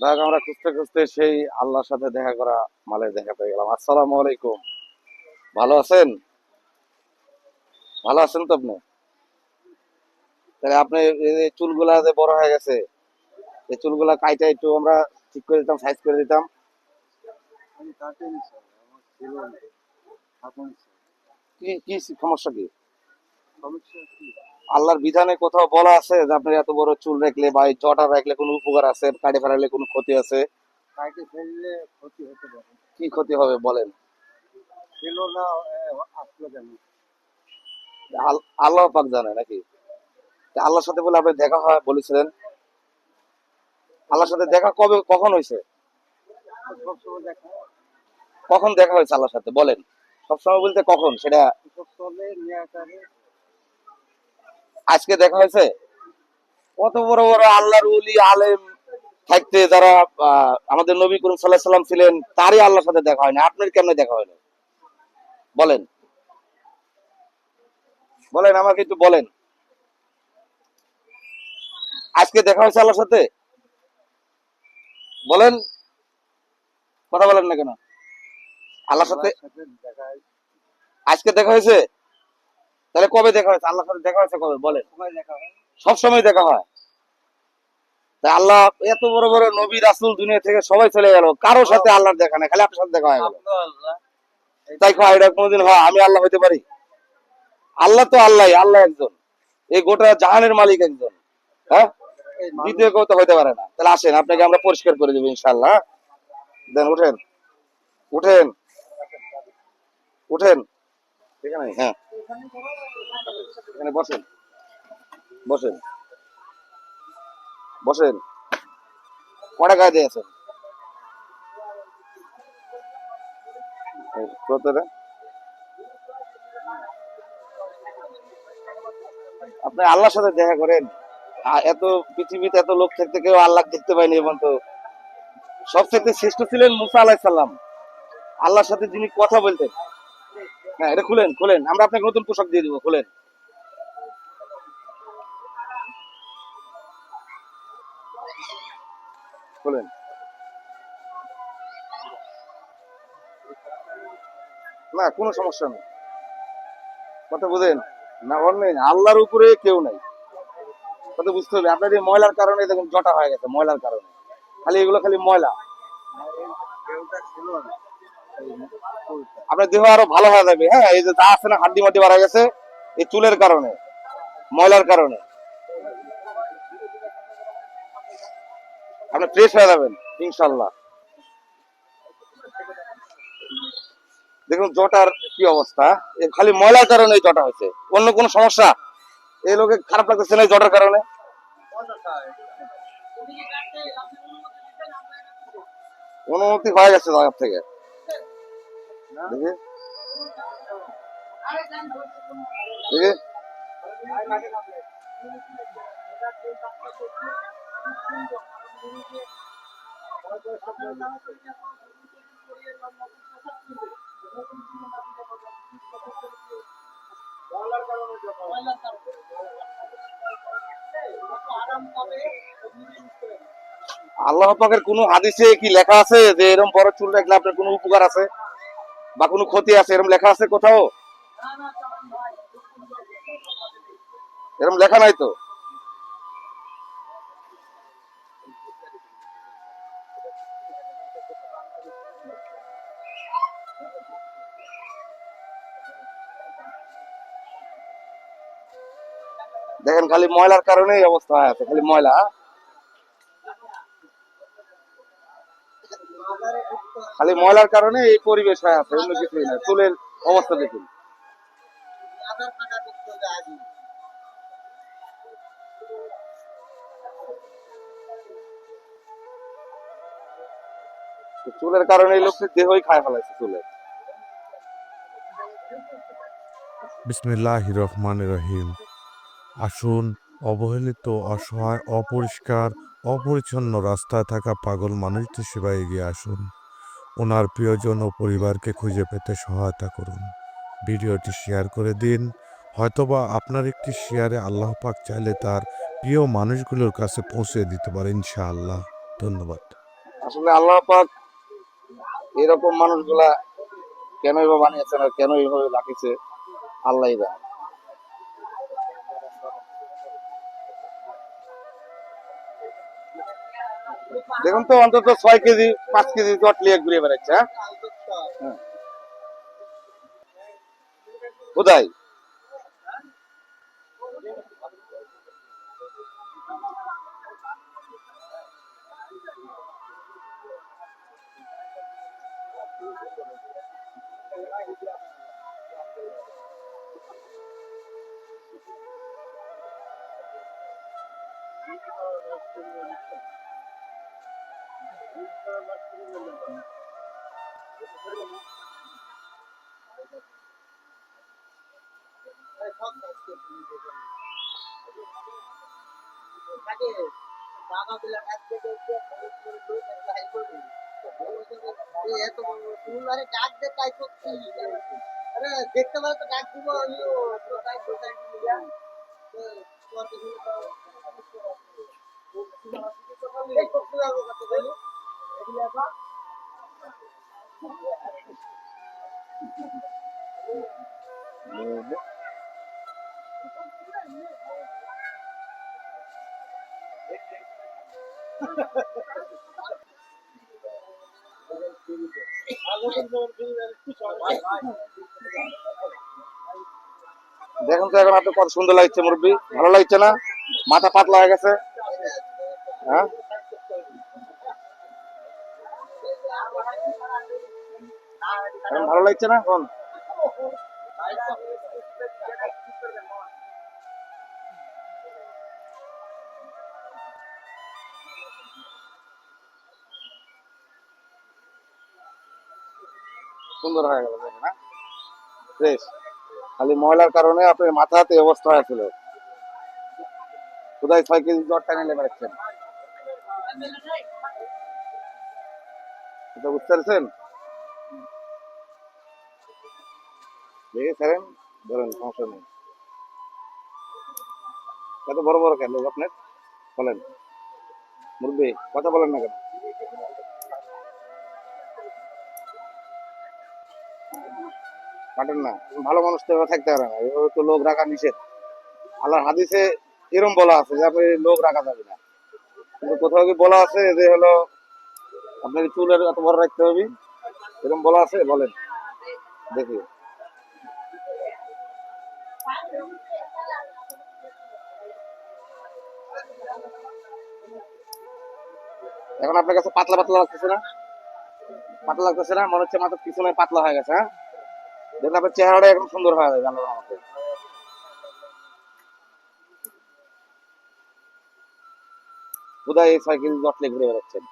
যাক আমরা খুঁজতে খুঁজতে সেই আল্লাহর সাথে দেখা করা মালে দেখা পেয়ে গেলাম। আসসালামু আলাইকুম। ভালো আছেন? ভালো আছেন তো আপনি? তাহলে আপনি চুলগুলা যে বড় হয়ে গেছে এই চুলগুলা কাইটা একটু আমরা ঠিক করে দিতাম সাইজ করে দিতাম। কি কি সমস্যা কি? আল্লাহর বিধানে কোথাও বলা আছে যে আপনি এত বড় চুল রাখলে বা জটা রাখলে কোনো উপকার আছে? কাটে ফেরালে কোনো ক্ষতি আছে? কাইটে ফেললে ক্ষতি হতে পারে। কি ক্ষতি হবে বলেন? ছিল না আসলো কেন? আল্লাহ পাক জানে নাকি? আল্লাহর সাথে বলে আপনি দেখা হয় বলেছিলেন। আল্লাহর সাথে দেখা কবে কখন হয়েছে? কখন দেখা হয়েছে আল্লাহর সাথে? বলেন। সবসময় বলতে কখন? সেটা সব চলে নিয়ে আকারে আজকে দেখা হয়েছে? কত বড় বড় আল্লাহর উলি আলেম থাকতে যারা আমাদের নবী করিম সাল্লাহ সাল্লাম ছিলেন তারই আল্লাহর সাথে দেখা হয়নি। আপনার কেমনে দেখা হয়নি? বলেন। বলেন আমাকে একটু বলেন। আজকে দেখা হয়েছে আল্লাহর সাথে? বলেন। কথা বলেন না কেন? আল্লাহর সাথে দেখা আজকে দেখা হয়েছে? তাহলে কবে দেখা হয়েছে? আল্লাহর সাথে দেখা হয়েছে কবে? বলেন। হয় সব সময় দেখা হয়। তাই আল্লাহ এত বড় বড় নবী রাসুল দুনিয়া থেকে সবাই চলে গেল। কারও সাথে আল্লাহর দেখা নেই খালি আপনার সাথে দেখা হয়ে গেল। তাই কয় এটা কোনোদিন হয় আমি আল্লাহ হইতে পারি? আল্লাহ তো আল্লাহ আল্লাহ একজন। এই গোটা জাহানের মালিক একজন। হ্যাঁ? দ্বিতীয় কেউ তো হইতে পারে না। তাহলে আসেন আপনাকে আমরা পরিষ্কার করে দেবো ইনশাল্লাহ হ্যাঁ? দেন উঠেন। উঠেন। উঠেন। এখানে হ্যাঁ। এখানে বসেন। বসেন। বসেন। কটা গায়ে আপনি আল্লাহর সাথে দেখা করেন। এত পৃথিবীতে এত লোক থাকতে কেউ আল্লাহ দেখতে পায়নি এবং তো। সবচেয়ে শ্রেষ্ঠ ছিলেন মুসা আলাহ সাল্লাম আল্লাহর সাথে যিনি কথা বলতেন। হ্যাঁ এটা খুলেন খুলেন। আমরা আপনাকে নতুন পোশাক দিয়ে দিব, খুলেন। খুলেন। না, কোনো সমস্যা নেই। কথা বুঝেন? না নেই। আল্লাহর উপরে কেউ নাই। কথা বুঝতে হবে। আপনার এই ময়লার কারণে দেখুন জটা হয়ে গেছে, ময়লার কারণে। খালি এগুলো খালি ময়লা। আপনার দেহ আরও ভালো হয়ে যাবে হ্যাঁ? এই যে যা আছে না, হাড্ডি মাড্ডি বাড়া গেছে, এই চুলের কারণে, ময়লার কারণে। আপনি ফ্রেশ হয়ে যাবেন, ইনশাল্লাহ। দেখুন, জটার কি অবস্থা? খালি ময়লার কারণে জটা হয়েছে। অন্য কোনো সমস্যা? এই লোকে খারাপ লাগতেছে না জটার কারণে? অনুমতি হয়ে গেছে জায়গা থেকে। আল্লাহ পাকের কোনো হাদিসে কি লেখা আছে যে এরকম বড় চুল রাখলে আপনার কোনো উপকার আছে? বা কোনো ক্ষতি আছে? এরকম লেখা আছে কোথাও? এরকম লেখা নাই তো? দেখেন, খালি ময়লার কারণে এই অবস্থা হয়ে আছে, খালি ময়লা খালি ময়লার কারণে এই পরিবেশ হয়ে আছে, অন্য কিছুই না। চুলের অবস্থা দেখুন। চুলের কারণে এই লোকটির দেহই খায় ফেলাইছে চুলের বিসমিল্লাহ রহমান রহিম। আসুন, অবহেলিত, অসহায়, অপরিষ্কার, অপরিচ্ছন্ন রাস্তায় থাকা পাগল মানুষদের সেবায় এগিয়ে আসুন। ওনার প্রিয়জন ও পরিবারকে খুঁজে পেতে সহায়তা করুন। ভিডিওটি শেয়ার করে দিন। হয়তোবা আপনার একটি শেয়ারে আল্লাহ পাক চাইলে তার প্রিয় মানুষগুলোর কাছে পৌঁছে দিতে পারে ইনশাআল্লাহ। ধন্যবাদ। আসলে আল্লাহ পাক এরকম মানুষগুলা কেন এভাবে বানিয়েছেন আর কেন এইভাবে রাখিছে আল্লাহ জানে। দেখুন তো অন্তত ছয় কেজি পাঁচ কেজি জট লিয়ে ঘুরে বেড়াচ্ছে হ্যাঁ। কোথায় দেখতে পারে তো ডাক দিব আমিও তো দেখুন তো এখন আপনি কত সুন্দর লাগছে মুরব্বী। ভালো লাগছে না? মাথা পাতলা হয়ে গেছে। হ্যাঁ? ভালো লাগছে না? এখন সুন্দর হয়ে গেল হ্যাঁ? খালি ময়লার কারণে আপনার হাতে অবস্থা হয়েছিল। কোথায় ছয় কেজি জ্বর টানে নেমে রাখছেন? বুঝতে পারছেন? দেখে ছাড়েন, ধরেন, সমস্যা নেই। এত বড় বড় কেন আপনার? বলেন। মুরব্বী, কথা বলেন না কেন? কাটেন না। ভালো মানুষ তো থাকতে পারে না। এভাবে তো লোক রাখা নিষেধ। আল্লাহর হাদিসে এরম বলা আছে যে, আপনি লোক রাখা যাবে না। কিন্তু কোথাও কি বলা আছে যে, হলো, আপনাকে চুলের এত বড় রাখতে হবে? এরকম বলা আছে? বলেন। দেখি। এখন আপনার কাছে পাতলা পাতলা লাগতেছে না? পাতলা লাগতেছে না? মনে হচ্ছে মাথার পিছনে পাতলা হয়ে গেছে হ্যাঁ? দেখুন আপনার চেহারাটা এখন সুন্দর হয়ে যাবে কোথায় এই সাইকেল জটলে ঘুরে বেড়াচ্ছেন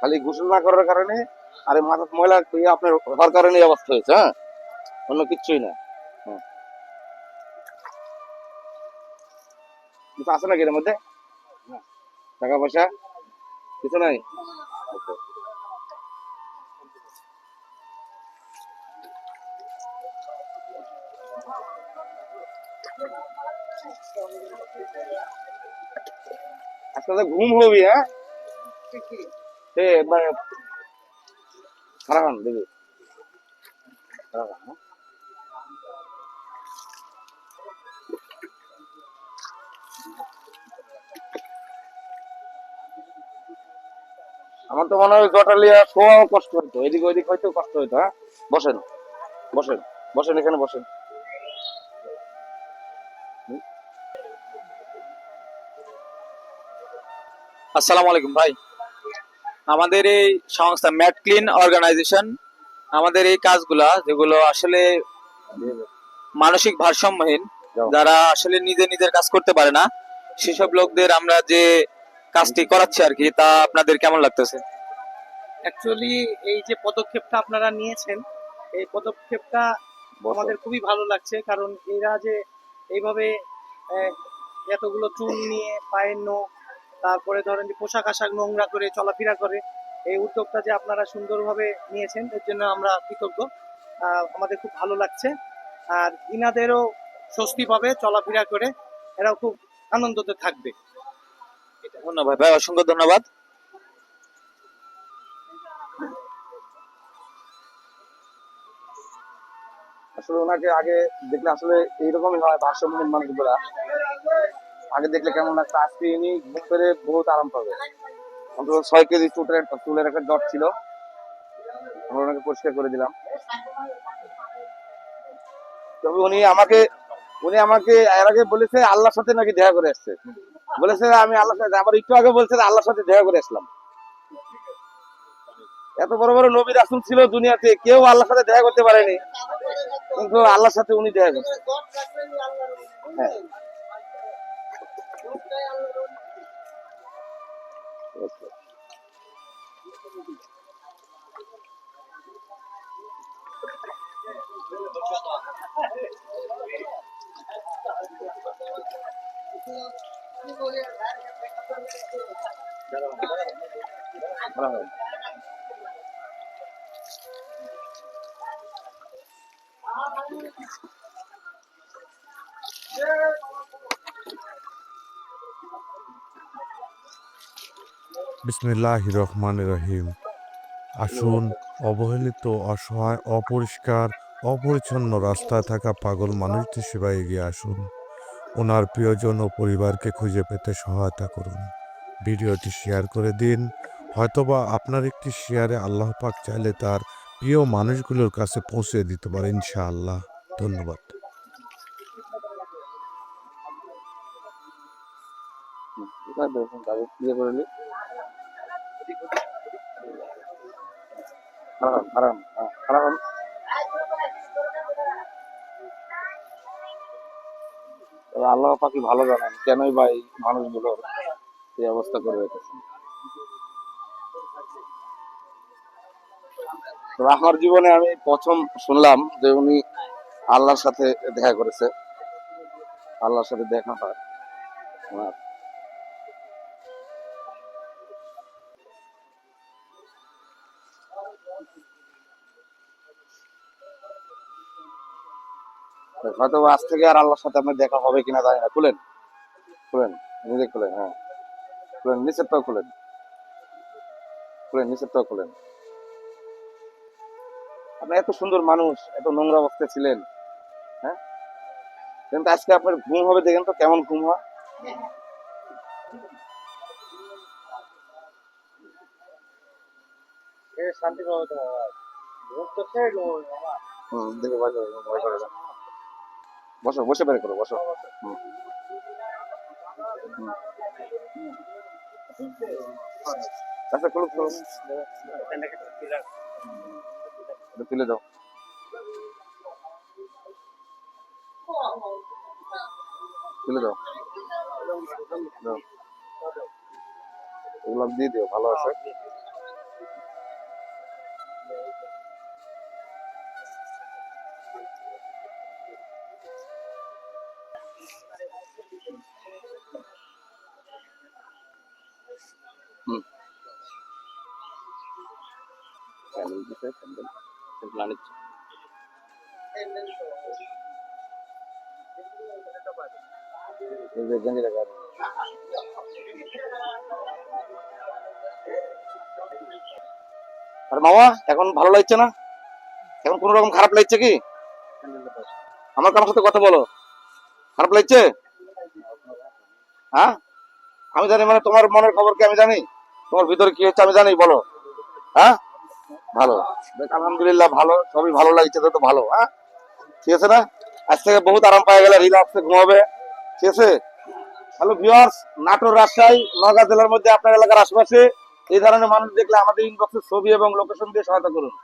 খালি গোসল না করার কারণে, আরে মাথা ময়লা আপনার হওয়ার কারণে অবস্থা হয়েছে হ্যাঁ? অন্য কিচ্ছুই না হ্যাঁ। কিছু আছে নাকি এর মধ্যে। টাকা পয়সা? কিছু নাই? আচ্ছা। ঘুম হবি হ্যাঁ হন, হ্যাঁ? আমার তো মনে হয় জটা লিয়া শোয়াও কষ্ট হইতো এদিক ওইদিক হয়তো কষ্ট হইতো হ্যাঁ বসেন বসেন বসেন এখানে বসেন আসসালামু আলাইকুম ভাই। আমাদের এই সংস্থা ম্যাট ক্লিন অর্গানাইজেশন আমাদের এই কাজগুলা যেগুলো আসলে মানসিক ভারসাম্যহীন যারা আসলে নিজে নিজের কাজ করতে পারে না সেসব লোকদের আমরা যে কাজটি করাচ্ছি আর কি তা আপনাদের কেমন লাগতেছে? অ্যাকচুয়ালি এই যে পদক্ষেপটা আপনারা নিয়েছেন এই পদক্ষেপটা আমাদের খুবই ভালো লাগছে কারণ এরা যে এইভাবে আহ, এতগুলো চুল নিয়ে পায়ের নখ তারপরে ধরেন যে পোশাক আশাক নোংরা করে চলাফেরা করে এই উদ্যোগটা যে আপনারা সুন্দরভাবে নিয়েছেন এর জন্য আমরা কৃতজ্ঞ। আহ, আমাদের খুব ভালো লাগছে। আর ইনাদেরও স্বস্তি পাবে চলাফেরা করে এরাও খুব আনন্দতে থাকবে। ধন্যবাদ। ভাই অসংখ্য ধন্যবাদ। আসলে ওনাকে আগে দেখলে আসলে এইরকমই হয় ভারসাম্যহীন মানুষগুলা। আগে দেখলে কেমন লাগতো আজকে ঘুম পেরে বহুত আরাম পাবে। অন্তত ছয় কেজি চুটের চুলের একটা জট ছিল। ওনাকে পরিষ্কার করে দিলাম। তবে উনি আমাকে উনি আমাকে এর আগে বলেছে আল্লাহর সাথে নাকি দেখা করে আসছে। বলেছে আমি আল্লাহর সাথে আবার একটু আগে বলছে আল্লাহর সাথে দেখা করে আসলাম। এত বড় বড় নবী রাসুল ছিল দুনিয়াতে, কেউ আল্লাহর সাথে দেখা করতে পারেনি। কিন্তু আল্লাহর সাথে উনি দেখা করছে। হ্যাঁ। বিসমিল্লাহ রহমান রহিম। আসুন অবহেলিত অসহায় অপরিষ্কার অপরিচ্ছন্ন রাস্তায় থাকা পাগল মানুষদের সেবায় এগিয়ে আসুন। ওনার প্রিয়জন ও পরিবারকে খুঁজে পেতে সহায়তা করুন। ভিডিওটি শেয়ার করে দিন। হয়তোবা আপনার একটি শেয়ারে আল্লাহ পাক চাইলে তার প্রিয় মানুষগুলোর কাছে পৌঁছে দিতে পারে, ইনশাআল্লাহ। ধন্যবাদ? তবে আল্লাহ পাখি ভালো জানেন কেনই বা এই মানুষগুলোর এই অবস্থা করে রেখেছে। আমার জীবনে আমি প্রথম শুনলাম যে উনি আল্লাহর সাথে দেখা করেছে। আল্লাহর সাথে দেখা হয়। হয়তো আজ থেকে আর আল্লাহর সাথে আপনার দেখা হবে কিনা জানি না। খুলেন। খুলেন। নিজে খুলেন হ্যাঁ। খুলেন নিচেরটাও খুলেন। খুলেন নিচেরটাও খুলেন। আপনি এত সুন্দর মানুষ এত নোংরা অবস্থায় ছিলেন হ্যাঁ? কিন্তু আজকে আপনার ঘুম হবে দেখেন তো কেমন ঘুম হয়। শান্তি পাবে তো তো হুম দেখে ভয় করে ভয় করে না। বসো, বসে বের করো, বসো। আচ্ছা খুলো খুলো তুলে দাও। তুলে দাও। এগুলো দিয়ে দিও, ভালো আছে। মামা, এখন ভালো লাগছে না? এখন কোন রকম খারাপ লাগছে কি? আমার সাথে কথা বলো। খারাপ লাগছে? হ্যাঁ? আমি জানি মানে তোমার মনের খবর কি আমি জানি? তোমার ভিতরে কি হচ্ছে আমি জানি, বলো। হ্যাঁ? ভালো। আলহামদুলিল্লাহ ভালো, সবই ভালো লাগছে তো ভালো হ্যাঁ? ঠিক আছে না? আজ থেকে বহুত আরাম পাওয়া গেলে রিল্যাক্সে ঘুমাবে। ঠিক আছে? হ্যালো ভিউয়ার্স নাটোর রাজশাহী নওগাঁ জেলার মধ্যে আপনার এলাকার আশেপাশে এই ধরনের মানুষ দেখলে আমাদের ইনবক্সে ছবি এবং লোকেশন দিয়ে সহায়তা করুন।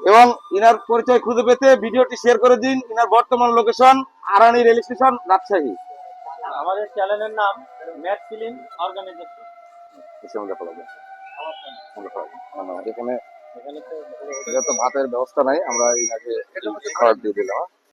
এবং ইনার পরিচয় খুঁজে পেতে ভিডিওটি শেয়ার করে দিন। ইনার বর্তমান location Arani rail station Rajshahi. আমাদের চ্যানেলের নাম ম্যাট ক্লিন অর্গানাইজেশন এখানে এখানে তো ভাতের ব্যবস্থা নাই আমরা ইনাকে খাবার দিয়ে দিলাম?